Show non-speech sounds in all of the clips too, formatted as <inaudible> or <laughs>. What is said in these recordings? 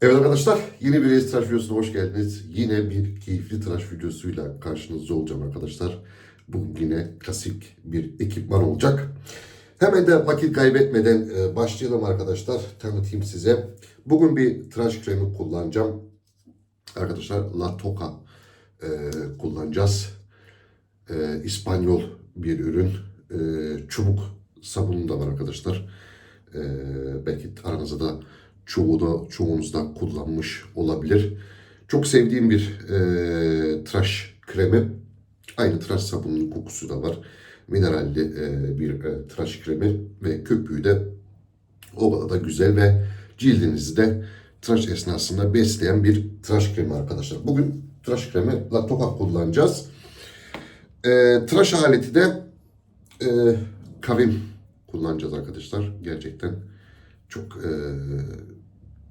Evet arkadaşlar yeni bir Reis Tıraş videosuna hoş geldiniz. Yine bir keyifli tıraş videosuyla karşınızda olacağım arkadaşlar. Bugün yine klasik bir ekipman olacak. Hemen de vakit kaybetmeden e, başlayalım arkadaşlar. Tanıtayım size. Bugün bir tıraş kremi kullanacağım. Arkadaşlar La Toca e, kullanacağız. E, İspanyol bir ürün. E, çubuk sabunu da var arkadaşlar. E, belki aranızda da çoğu da çoğunuz da kullanmış olabilir. Çok sevdiğim bir e, tıraş kremi. Aynı tıraş sabununun kokusu da var. Mineralli e, bir e, tıraş kremi ve köpüğü de o kadar da güzel ve cildinizi de tıraş esnasında besleyen bir tıraş kremi arkadaşlar. Bugün tıraş kremi La Toca kullanacağız. E, tıraş aleti de e, kavim kullanacağız arkadaşlar. Gerçekten çok e,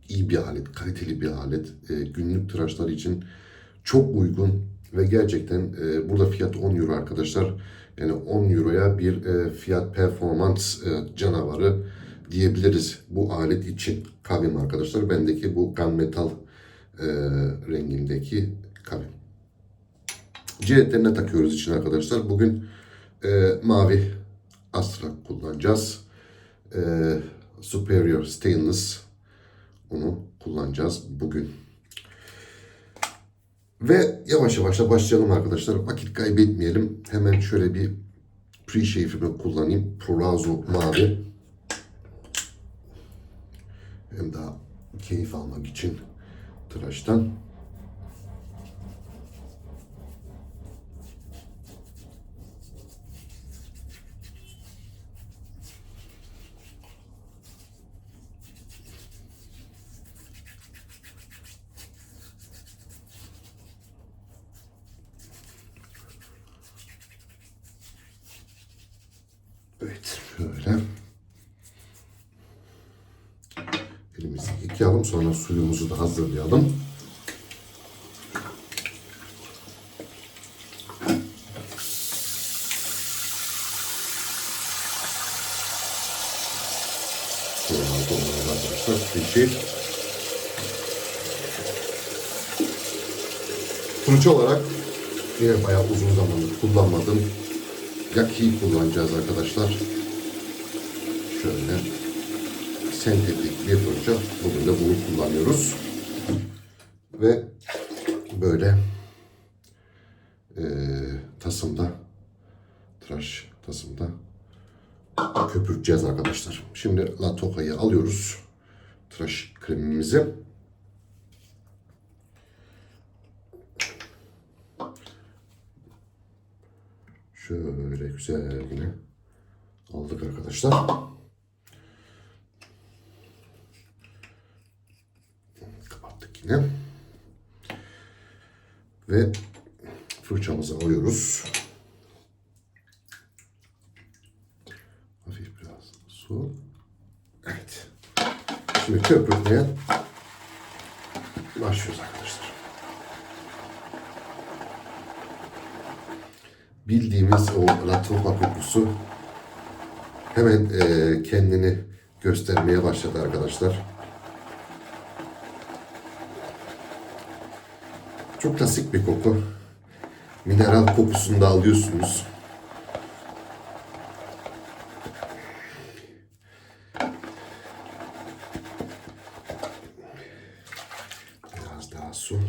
iyi bir alet, kaliteli bir alet. E, günlük tıraşlar için çok uygun ve gerçekten e, burada fiyat 10 euro arkadaşlar. Yani 10 euroya bir e, fiyat performans e, canavarı diyebiliriz bu alet için. Kavim arkadaşlar. Bendeki bu gunmetal e, rengindeki kavim. Ciletlerine takıyoruz için arkadaşlar. Bugün e, mavi Astra kullanacağız. E, Superior Stainless onu kullanacağız bugün. Ve yavaş yavaş da başlayalım arkadaşlar. Vakit kaybetmeyelim. Hemen şöyle bir pre-shave'imi kullanayım. Prorazo mavi. Hem daha keyif almak için tıraştan. Evet, şöyle. Elimizi yıkayalım, sonra suyumuzu da hazırlayalım. Pişir. Fırça olarak yine bayağı uzun zamandır kullanmadım. Yaki'yi kullanacağız arkadaşlar. Şöyle sentetik bir fırça. Bugün de bunu kullanıyoruz. Ve böyle eee tasımda tıraş tasımda köpürteceğiz arkadaşlar. Şimdi La Toca'yı alıyoruz. Tıraş kremimizi. Şöyle güzel yine aldık arkadaşlar. Kapattık yine. Ve fırçamızı alıyoruz. Hafif biraz su. Evet. Şimdi köpürtmeye başlıyoruz arkadaşlar. Bildiğimiz o latofa kokusu hemen e, kendini göstermeye başladı arkadaşlar. Çok klasik bir koku. Mineral kokusunu da alıyorsunuz. Biraz daha su.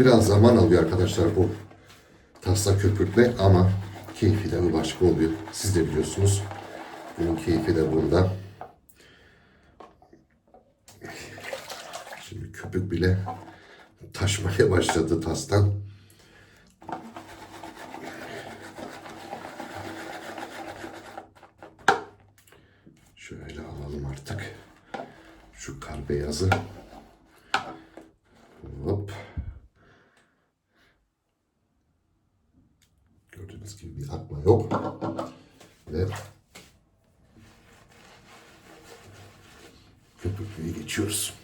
Biraz zaman alıyor arkadaşlar bu tasla köpürtme ama keyfi de bir başka oluyor. Siz de biliyorsunuz. Bunun keyfi de bunda. Şimdi köpük bile taşmaya başladı tastan. Şöyle alalım artık. Şu kar beyazı. Hop. Gördüğünüz gibi bir akma yok. Ve köpüklüğe geçiyoruz.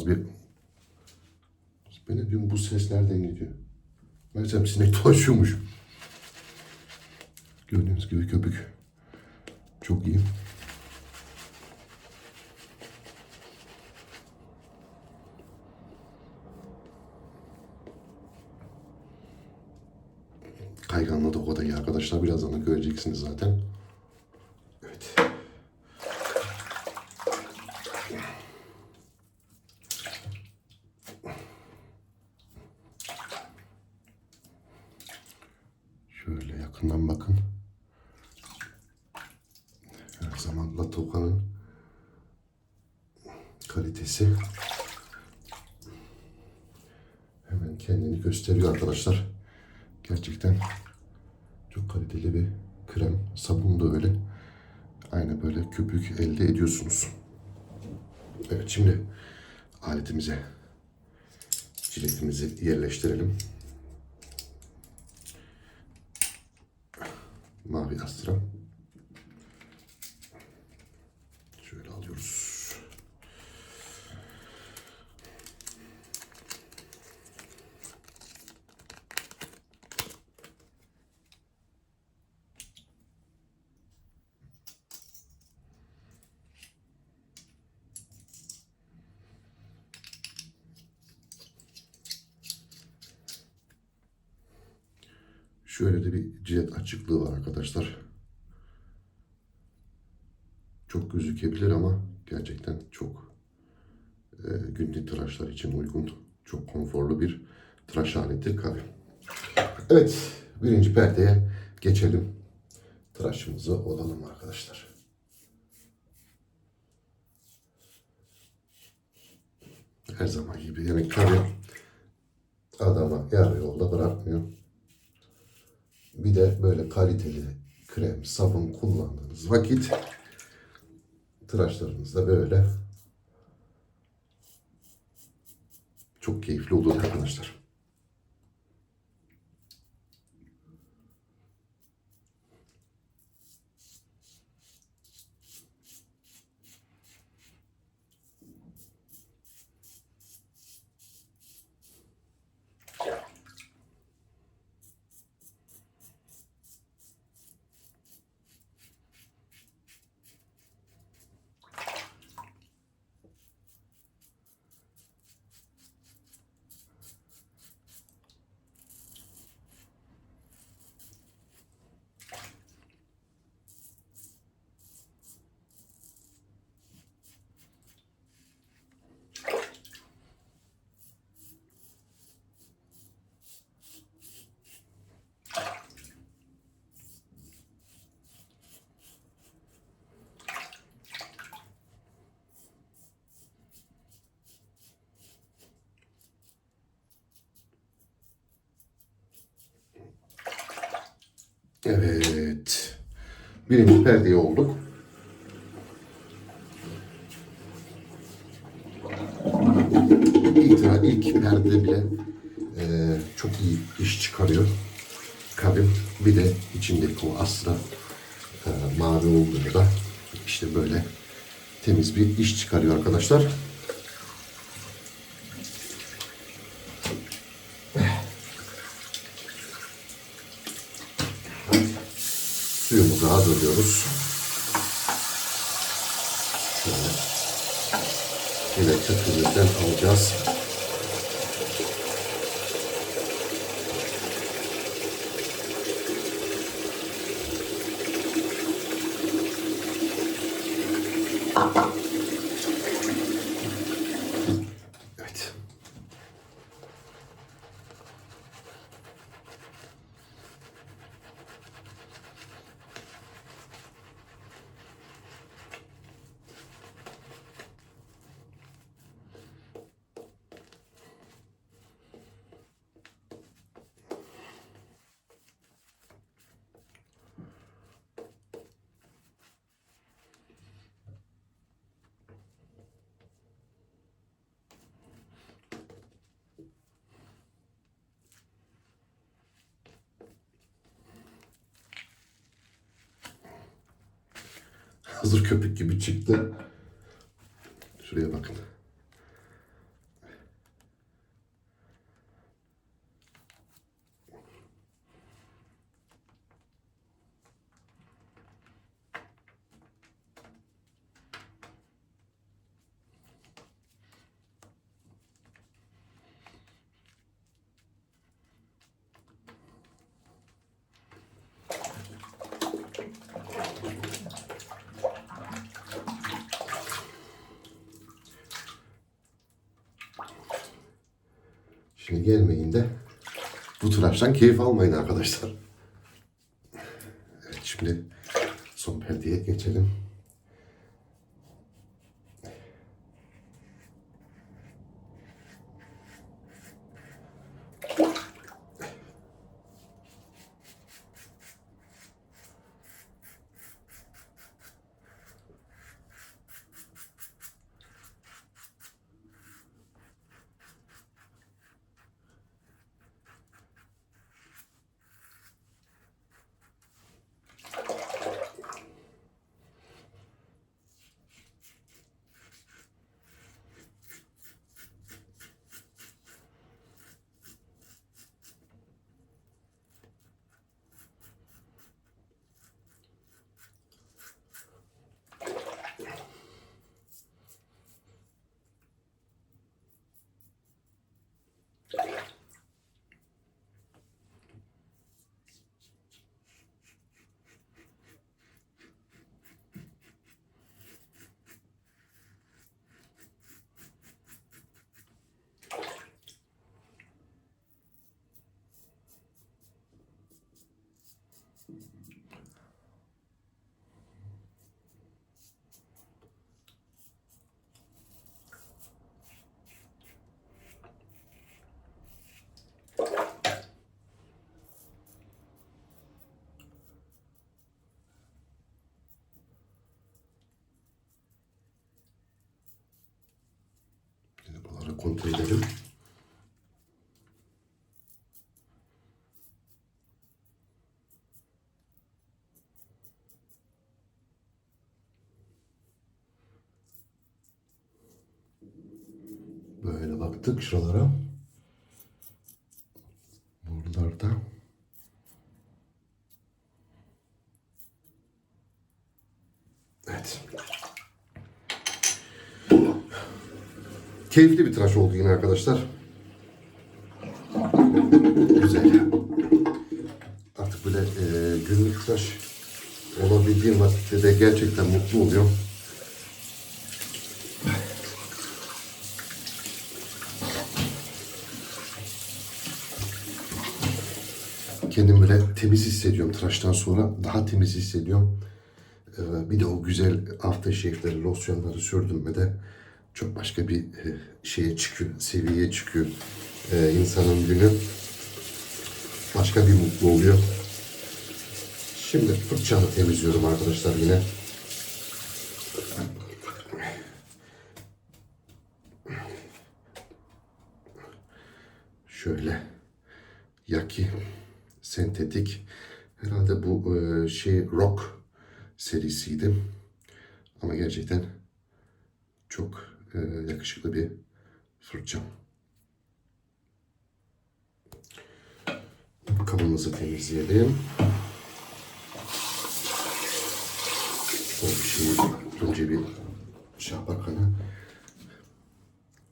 İnanılmaz bir... Ben ne diyorum bu ses nereden gidiyor? Meğersem sinek dolaşıyormuş. Gördüğünüz gibi köpük. Çok iyi. Kayganladık odayı arkadaşlar. Birazdan da göreceksiniz zaten. Evet. Şöyle yakından bakın. Her zaman Latoka'nın kalitesi hemen kendini gösteriyor arkadaşlar. Gerçekten çok kaliteli bir krem. Sabun da öyle. Aynı böyle köpük elde ediyorsunuz. Evet şimdi aletimize ciletimizi yerleştirelim. Mavi astra. Şöyle alıyoruz. Şöyle de bir cilet açıklığı var arkadaşlar. Çok gözükebilir ama gerçekten çok e, günlük tıraşlar için uygun, çok konforlu bir tıraş aleti kahve. Evet, birinci perdeye geçelim. Tıraşımızı olalım arkadaşlar. Her zaman gibi yani kahve adama yarı yolda bırakmıyor. Bir de böyle kaliteli krem, sabun kullandığınız vakit tıraşlarınızda böyle çok keyifli olur arkadaşlar. Evet. Birinci perdeye olduk. İlk, ilk perde bile e, çok iyi iş çıkarıyor. Kabin bir de içindeki o asra e, mavi olduğunda da işte böyle temiz bir iş çıkarıyor arkadaşlar. Suyumuzu hazırlıyoruz. Şöyle. yine köpüğümüzden alacağız. Evet. Hazır köpük gibi çıktı. Şuraya bakın. Şimdi gelmeyin de bu tıraştan keyif almayın arkadaşlar. Evet şimdi son perdeye geçelim. Şimdi buraları kontrol edelim. Böyle baktık şuralara. Buralarda. Evet. Keyifli bir tıraş oldu yine arkadaşlar. <laughs> Güzel. Artık böyle e, günlük tıraş olabildiğim vakitte de gerçekten mutlu oluyorum. Kendimi böyle temiz hissediyorum tıraştan sonra. Daha temiz hissediyorum. Ee, Bir de o güzel aftershave'leri, losyonları sürdürmede çok başka bir e, şeye çıkıyor, seviyeye çıkıyor. Ee, insanın günü başka bir mutlu oluyor. Şimdi fırçamı temizliyorum arkadaşlar yine. Şöyle Yaki sentetik. Herhalde bu e, şey rock serisiydi. Ama gerçekten çok e, yakışıklı bir fırça. Kabımızı temizleyelim. O şeyi önce bir yaparken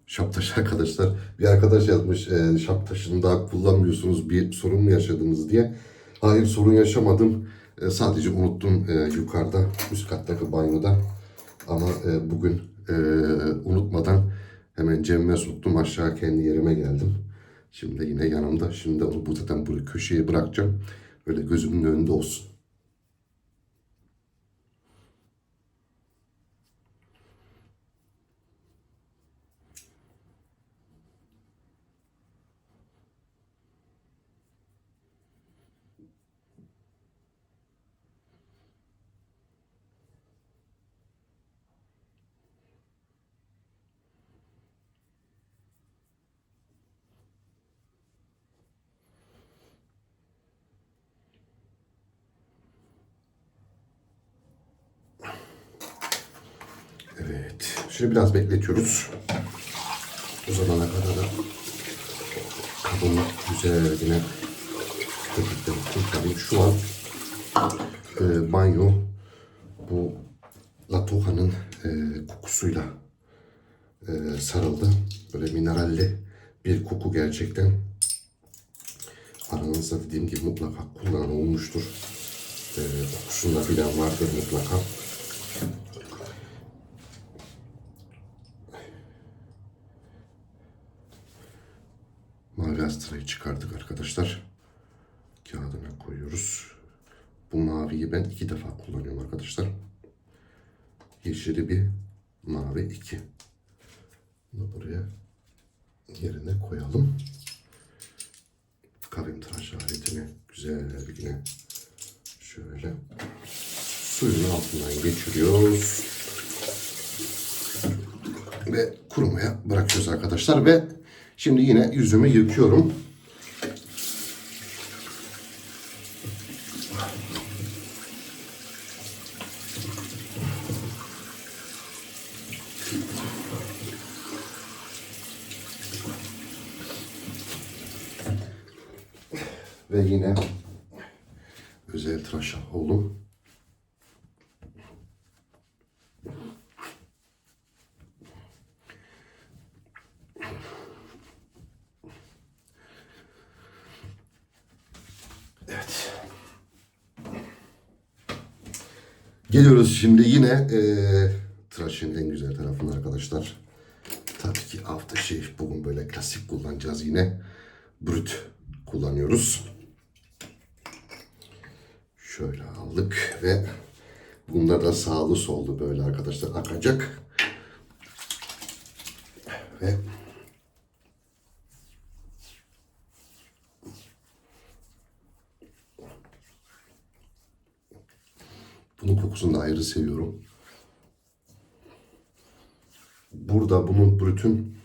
Şaptaş arkadaşlar. Bir arkadaş yazmış e, Şaptaş'ını daha kullanmıyorsunuz bir sorun mu yaşadınız diye. Hayır sorun yaşamadım. E, sadece unuttum e, yukarıda üst kattaki banyoda. Ama e, bugün e, unutmadan hemen cebime soktum aşağı kendi yerime geldim. Şimdi yine yanımda. Şimdi onu bu zaten buraya köşeye bırakacağım. Öyle gözümün önünde olsun. Evet. Şimdi biraz bekletiyoruz. O zamana kadar da kabını güzel yine köpükleri kurtarayım. Şu an e, banyo bu Latoha'nın e, kokusuyla e, sarıldı. Böyle mineralli bir koku gerçekten. Aranızda dediğim gibi mutlaka kullanan olmuştur. E, kokusunda bilen vardır mutlaka. Mavi astrayı çıkardık arkadaşlar. Kağıdına koyuyoruz. Bu maviyi ben iki defa kullanıyorum arkadaşlar. Yeşili bir, mavi iki. Bunu buraya yerine koyalım. Kavim tıraş aletini güzel bir şöyle suyun altından geçiriyoruz. Ve kurumaya bırakıyoruz arkadaşlar ve şimdi yine yüzümü yıkıyorum. Ve yine tıraş oldum. Evet. Geliyoruz şimdi yine eee tıraşın en güzel tarafına arkadaşlar. Tabii ki aftershave bugün böyle klasik kullanacağız yine. Brut kullanıyoruz. Şöyle aldık ve bunlar da sağlı soldu böyle arkadaşlar akacak. Ve bunun kokusunu da ayrı seviyorum. Burada bunun bütün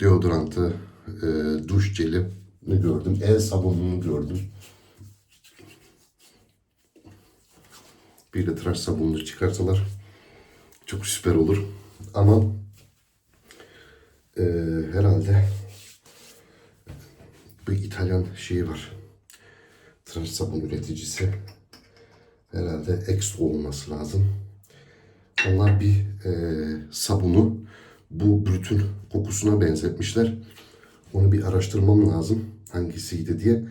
deodorantı, e, duş jelini gördüm. El sabununu gördüm. Bir de tıraş sabununu çıkarsalar çok süper olur. Ama e, herhalde bir İtalyan şeyi var. Tıraş sabun üreticisi. Herhalde Exo olması lazım. Onlar bir e, sabunu bu brütün kokusuna benzetmişler. Onu bir araştırmam lazım hangisiydi diye.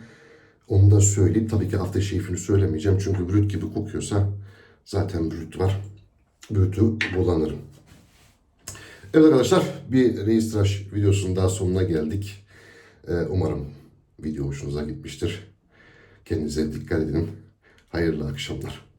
Onu da söyleyip tabii ki aftershave'ini söylemeyeceğim. Çünkü brüt gibi kokuyorsa zaten brüt var. Brütü kullanırım. Evet arkadaşlar bir reis videosunun daha sonuna geldik. Ee, umarım video hoşunuza gitmiştir. Kendinize dikkat edin. Hayırlı akşamlar.